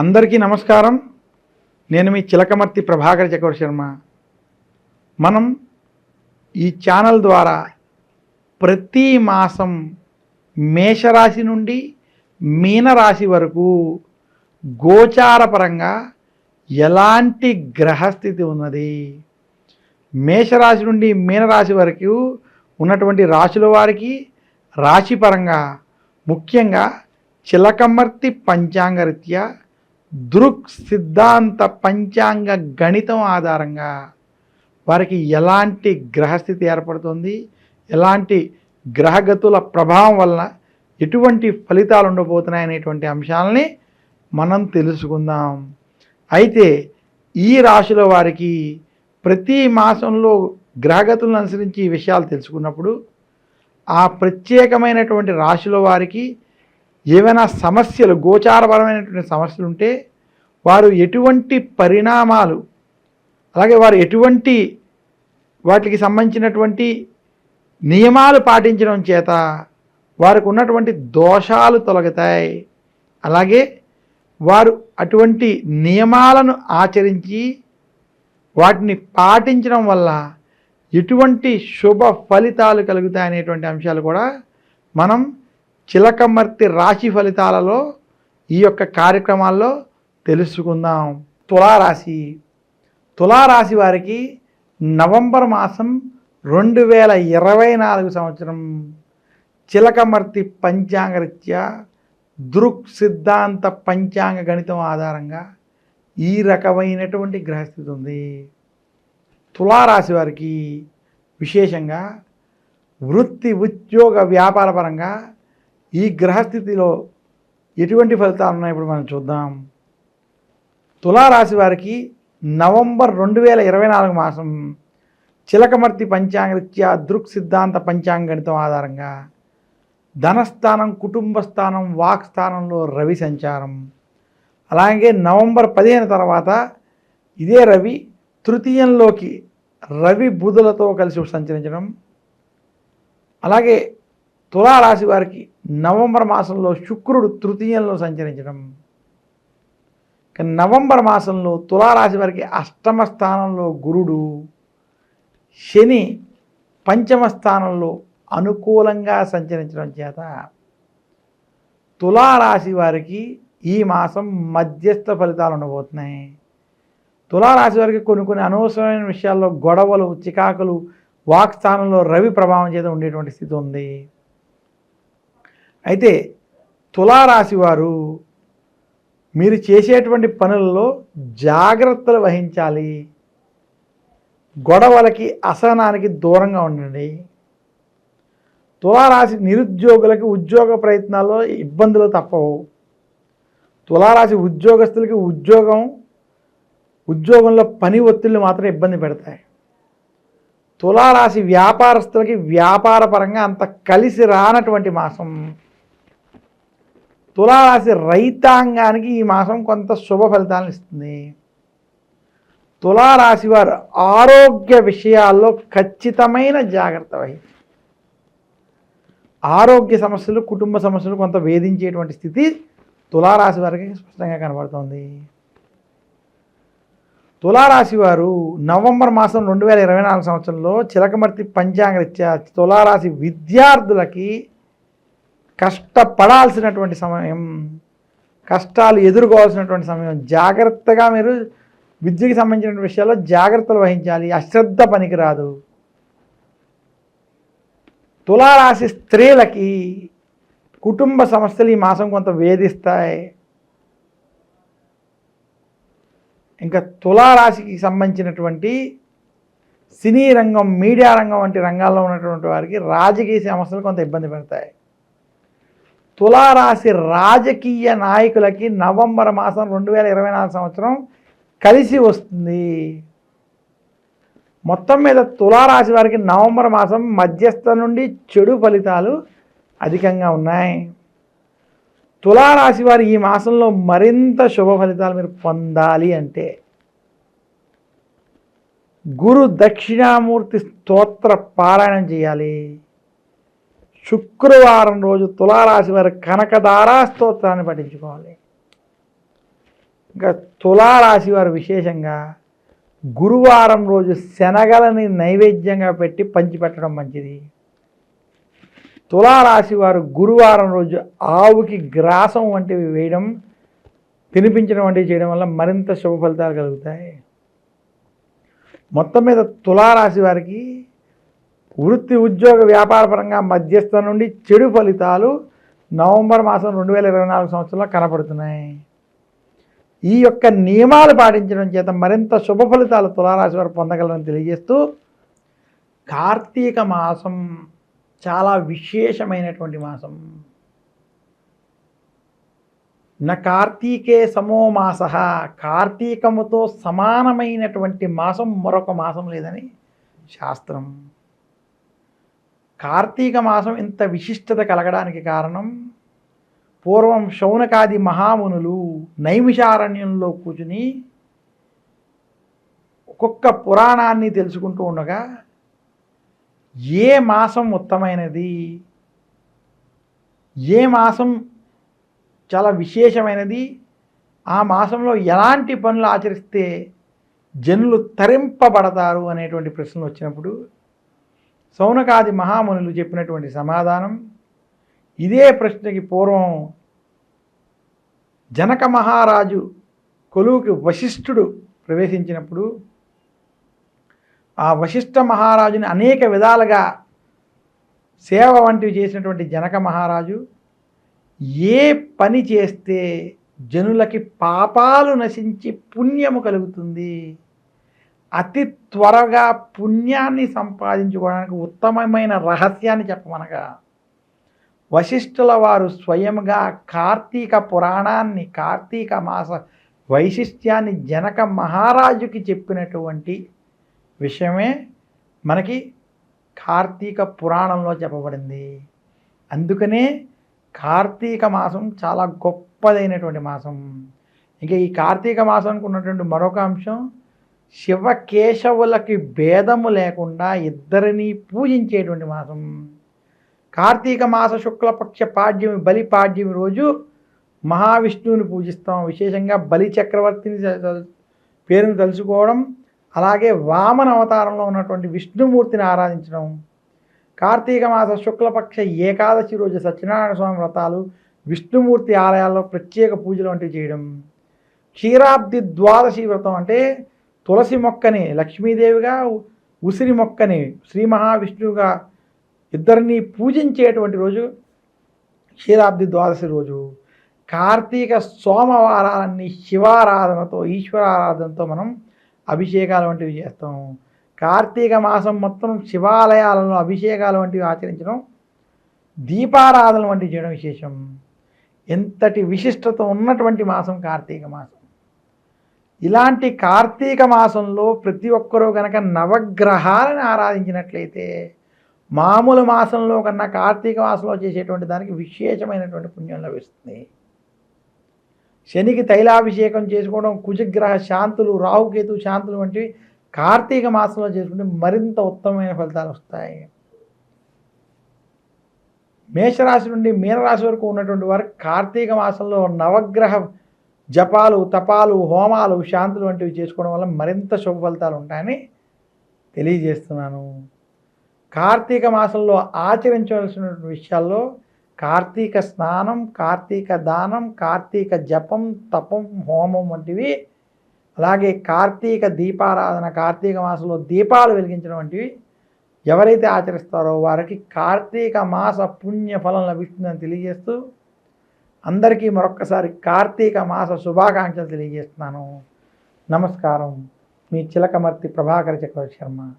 అందరికీ నమస్కారం. నేను మీ చిలకమర్తి ప్రభాకర్ చక్రవర్తి శర్మ. మనం ఈ ఛానల్ ద్వారా ప్రతి మాసం మేషరాశి నుండి మీనరాశి వరకు గోచారపరంగా ఎలాంటి గ్రహస్థితి ఉన్నది? మేషరాశి నుండి మీనరాశి వరకు ఉన్నటువంటి రాశుల వారికి రాశిపరంగా ముఖ్యంగా చిలకమర్తి పంచాంగరీత్యా దృక్ సిద్ధాంత పంచాంగ గణితం ఆధారంగా వారికి ఎలాంటి గ్రహస్థితి ఏర్పడుతుంది ఎలాంటి గ్రహగతుల ప్రభావం వలన ఎటువంటి ఫలితాలు ఉండబోతున్నాయి అనేటువంటి అంశాలని మనం తెలుసుకుందాం. అయితే ఈ రాశుల వారికి ప్రతి మాసంలో గ్రహగతులను అనుసరించి ఈ విషయాలు తెలుసుకున్నప్పుడు ఆ ప్రత్యేకమైనటువంటి రాశుల వారికి ఏవైనా సమస్యలు గోచారపరమైనటువంటి సమస్యలు ఉంటే వారు ఎటువంటి పరిణామాలు అలాగే వారు ఎటువంటి వాటికి సంబంధించినటువంటి నియమాలు పాటించడం చేత వారికి ఉన్నటువంటి దోషాలు తొలగుతాయి. అలాగే వారు అటువంటి నియమాలను ఆచరించి వాటిని పాటించడం వల్ల ఎటువంటి శుభ ఫలితాలు కలుగుతాయి అనేటువంటి అంశాలు కూడా మనం చిలకమర్తి రాశి ఫలితాలలో ఈ యొక్క కార్యక్రమాల్లో తెలుసుకుందాం. తులారాశి. తులారాశి వారికి నవంబర్ మాసం రెండు వేల ఇరవై నాలుగు సంవత్సరం. చిలకమర్తి పంచాంగరీత్యా దృక్ సిద్ధాంత పంచాంగ గణితం ఆధారంగా ఈ రకమైనటువంటి గ్రహస్థితి ఉంది. తులారాశి వారికి విశేషంగా వృత్తి ఉద్యోగ వ్యాపార పరంగా ఈ గ్రహస్థితిలో ఎటువంటి ఫలితాలు ఉన్నాయి ఇప్పుడు మనం చూద్దాం. తులారాశి వారికి నవంబర్ రెండు వేల ఇరవై నాలుగు మాసం చిలకమర్తి పంచాంగరీత్యా దృక్ సిద్ధాంత పంచాంగ గణితం ఆధారంగా ధనస్థానం కుటుంబ స్థానం వాక్ స్థానంలో రవి సంచారం. అలాగే నవంబర్ పదిహేను తర్వాత ఇదే రవి తృతీయంలోకి రవి బుధులతో కలిసి సంచరించడం. అలాగే తులారాశి వారికి నవంబర్ మాసంలో శుక్రుడు తృతీయంలో సంచరించడం. కానీ నవంబర్ మాసంలో తులారాశి వారికి అష్టమ స్థానంలో గురుడు శని పంచమ స్థానంలో అనుకూలంగా సంచరించడం చేత తులారాశి వారికి ఈ మాసం మధ్యస్థ ఫలితాలు ఉండబోతున్నాయి. తులారాశి వారికి కొన్ని కొన్ని అనవసరమైన విషయాల్లో గొడవలు చికాకులు వాక్స్థానంలో రవి ప్రభావం చేత ఉండేటువంటి స్థితి ఉంది. అయితే తులారాశి వారు మీరు చేసేటువంటి పనులలో జాగ్రత్తలు వహించాలి. గొడవలకి అసహనానికి దూరంగా ఉండండి. తులారాశి నిరుద్యోగులకి ఉద్యోగ ప్రయత్నాల్లో ఇబ్బందులు తప్పవు. తులారాశి ఉద్యోగస్తులకి ఉద్యోగం ఉద్యోగంలో పని ఒత్తిళ్ళు మాత్రం ఇబ్బంది పెడతాయి. తులారాశి వ్యాపారస్తులకి వ్యాపార పరంగా అంత కలిసి రానటువంటి మాసం. తులారాశి రైతాంగానికి ఈ మాసం కొంత శుభ ఫలితాలను ఇస్తుంది. తులారాశి వారు ఆరోగ్య విషయాల్లో ఖచ్చితమైన జాగ్రత్త వహించాలి. ఆరోగ్య సమస్యలు కుటుంబ సమస్యలు కొంత వేధించేటువంటి స్థితి తులారాశి వారికి స్పష్టంగా కనబడుతోంది. తులారాశి వారు నవంబర్ మాసం రెండు వేల ఇరవై నాలుగు సంవత్సరంలో చిలకమర్తి పంచాంగరీత్యా తులారాశి విద్యార్థులకి కష్టపడాల్సినటువంటి సమయం కష్టాలు ఎదుర్కోవాల్సినటువంటి సమయం. జాగ్రత్తగా మీరు విద్యకి సంబంధించిన విషయాల్లో జాగ్రత్తలు వహించాలి. అశ్రద్ధ పనికిరాదు. తులారాశి స్త్రీలకి కుటుంబ సమస్యలు ఈ మాసం కొంత వేధిస్తాయి. ఇంకా తులారాశికి సంబంధించినటువంటి సినీ రంగం మీడియా రంగం వంటి రంగాల్లో ఉన్నటువంటి వారికి రాజకీయ సమస్యలు కొంత ఇబ్బంది పెడతాయి. తులారాశి రాజకీయ నాయకులకి నవంబర్ మాసం రెండు వేల ఇరవై నాలుగు సంవత్సరం కలిసి వస్తుంది. మొత్తం మీద తులారాశి వారికి నవంబర్ మాసం మధ్యస్థ నుండి చెడు ఫలితాలు అధికంగా ఉన్నాయి. తులారాశి వారు ఈ మాసంలో మరింత శుభ ఫలితాలు మీరు పొందాలి అంటే గురు దక్షిణామూర్తి స్తోత్ర పారాయణం చేయాలి. శుక్రవారం రోజు తులారాశి వారి కనకదారా స్తోత్రాన్ని పఠించుకోవాలి. ఇంకా తులారాశి వారు విశేషంగా గురువారం రోజు శనగలని నైవేద్యంగా పెట్టి పంచిపెట్టడం మంచిది. తులారాశి వారు గురువారం రోజు ఆవుకి గ్రాసం వంటివి వేయడం తినిపించడం వంటివి చేయడం వల్ల మరింత శుభ ఫలితాలు కలుగుతాయి. మొత్తం మీద తులారాశి వారికి వృత్తి ఉద్యోగ వ్యాపారపరంగా మధ్యస్థ నుండి చెడు ఫలితాలు నవంబర్ మాసం రెండు వేల ఇరవై నాలుగు సంవత్సరంలో కనపడుతున్నాయి. ఈ యొక్క నియమాలు పాటించడం చేత మరింత శుభ ఫలితాలు తులారాశి వారు పొందగలరని తెలియజేస్తూ కార్తీక మాసం చాలా విశేషమైనటువంటి మాసం. న కార్తీకే సమో మాస. కార్తీకముతో సమానమైనటువంటి మాసం మరొక మాసం లేదని శాస్త్రం. కార్తీక మాసం ఇంత విశిష్టత కలగడానికి కారణం పూర్వం శౌనకాది మహామునులు నైమిషారణ్యంలో కూర్చుని ఒక్కొక్క పురాణాన్ని తెలుసుకుంటూ ఉండగా ఏ మాసం ఉత్తమైనది? ఏ మాసం చాలా విశేషమైనది? ఆ మాసంలో ఎలాంటి పనులు ఆచరిస్తే జనులు తరింపబడతారు అనేటువంటి ప్రశ్నలు వచ్చినప్పుడు సౌనకాది మహామునులు చెప్పినటువంటి సమాధానం ఇదే ప్రశ్నకి పూర్వం జనక మహారాజు కొలువుకి వశిష్ఠుడు ప్రవేశించినప్పుడు ఆ వశిష్ఠ మహారాజుని అనేక విధాలుగా సేవ వంటివి చేసినటువంటి జనక మహారాజు ఏ పని చేస్తే జనులకి పాపాలు నశించి పుణ్యము కలుగుతుంది? అతి త్వరగా పుణ్యాన్ని సంపాదించుకోవడానికి ఉత్తమమైన రహస్యాన్ని చెప్పమనగా వశిష్ఠుల వారు స్వయంగా కార్తీక పురాణాన్ని కార్తీక మాస వైశిష్ట్యాన్ని జనక మహారాజుకి చెప్పినటువంటి విషయమే మనకి కార్తీక పురాణంలో చెప్పబడింది. అందుకనే కార్తీక మాసం చాలా గొప్పదైనటువంటి మాసం. ఇంకా ఈ కార్తీక మాసానికి ఉన్నటువంటి మరొక అంశం శివకేశవులకి భేదము లేకుండా ఇద్దరిని పూజించేటువంటి మాసం. కార్తీక మాస శుక్లపక్ష పాడ్యమి బలి పాడ్యమి రోజు మహావిష్ణువుని పూజిస్తాం. విశేషంగా బలి చక్రవర్తిని పేరును తెలుసుకోవడం అలాగే వామన అవతారంలో ఉన్నటువంటి విష్ణుమూర్తిని ఆరాధించడం. కార్తీక మాస శుక్లపక్ష ఏకాదశి రోజు సత్యనారాయణ స్వామి వ్రతాలు విష్ణుమూర్తి ఆలయాల్లో ప్రత్యేక పూజలు వంటివి చేయడం. క్షీరాబ్ది ద్వాదశి వ్రతం అంటే తులసి మొక్కని లక్ష్మీదేవిగా ఉసిరి మొక్కని శ్రీ మహావిష్ణువుగా ఇద్దరిని పూజించేటువంటి రోజు క్షీరాబ్ది ద్వాదశి రోజు. కార్తీక సోమవారాలన్నీ శివారాధనతో ఈశ్వరారాధనతో మనం అభిషేకాలు వంటివి చేస్తాం. కార్తీక మాసం మొత్తం శివాలయాలలో అభిషేకాలు వంటివి ఆచరించడం దీపారాధన వంటివి చేయడం విశేషం. ఎంతటి విశిష్టత ఉన్నటువంటి మాసం కార్తీక మాసం. ఇలాంటి కార్తీక మాసంలో ప్రతి ఒక్కరూ కనుక నవగ్రహాలను ఆరాధించినట్లయితే మామూలు మాసంలో కన్నా కార్తీక మాసంలో చేసేటువంటి దానికి విశేషమైనటువంటి పుణ్యం లభిస్తుంది. శనికి తైలాభిషేకం చేసుకోవడం కుజగ్రహ శాంతులు రాహుకేతు శాంతులు వంటివి కార్తీక మాసంలో చేసుకుంటే మరింత ఉత్తమమైన ఫలితాలు వస్తాయి. మేషరాశి నుండి మీనరాశి వరకు ఉన్నటువంటి వారు కార్తీక మాసంలో నవగ్రహ జపాలు తపాలు హోమాలు శాంతులు వంటివి చేసుకోవడం వల్ల మరింత శుభ ఫలితాలు ఉంటాయని తెలియజేస్తున్నాను. కార్తీక మాసంలో ఆచరించవలసినటువంటి విషయాల్లో కార్తీక స్నానం కార్తీక దానం కార్తీక జపం తపం హోమం వంటివి అలాగే కార్తీక దీపారాధన కార్తీక మాసంలో దీపాలు వెలిగించడం వంటివి ఎవరైతే ఆచరిస్తారో వారికి కార్తీక మాస పుణ్య ఫలం లభిస్తుందని తెలియజేస్తూ అందరికీ మరొక్కసారి కార్తీక మాస శుభాకాంక్షలు తెలియజేస్తున్నాను. నమస్కారం. మీ చిలకమర్తి ప్రభాకర చక్రవర్తి శర్మ.